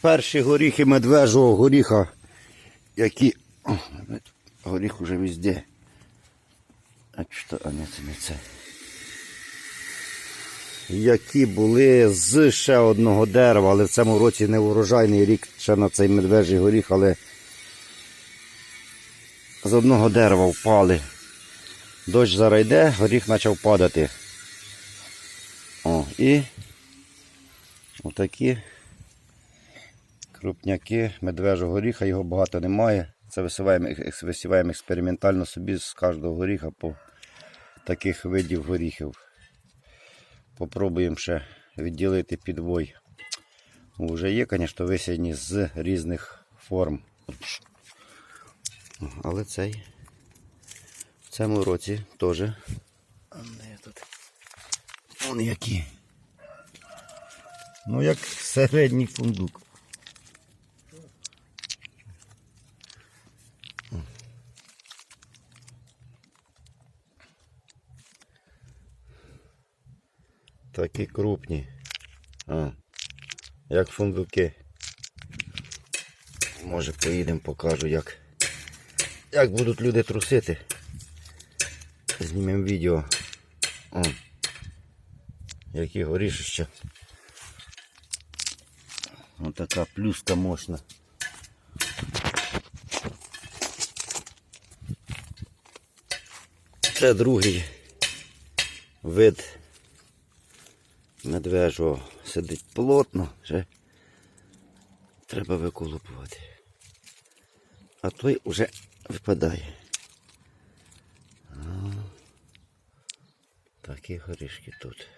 перші горіхи медвежого горіха, які. Горіх уже везде. А що, а не це не це. Які були з ще одного дерева, але в цьому році не урожайний рік ще на цей медвежий горіх, але з одного дерева впали. Дощ зараз йде, горіх почав падати. О, і отакі крупняки медвежого горіха, його багато немає. Це висіваємо, висіваємо експериментально собі з кожного горіха по таких видів горіхів. Попробуємо ще відділити підвой. Вже є, звісно, висіяні з різних форм. Але цей в цьому році теж. Вон які. Ну, як середній фундук. Такі крупні. А, як фундуки. Може поїдемо, покажу, як, як будуть люди трусити. Знімемо відео. О, які горішища. Ось така плюска мощна. Це другий вид медвежого. Сидить плотно, вже треба виколупувати. А той вже випадає. Такі горішки тут.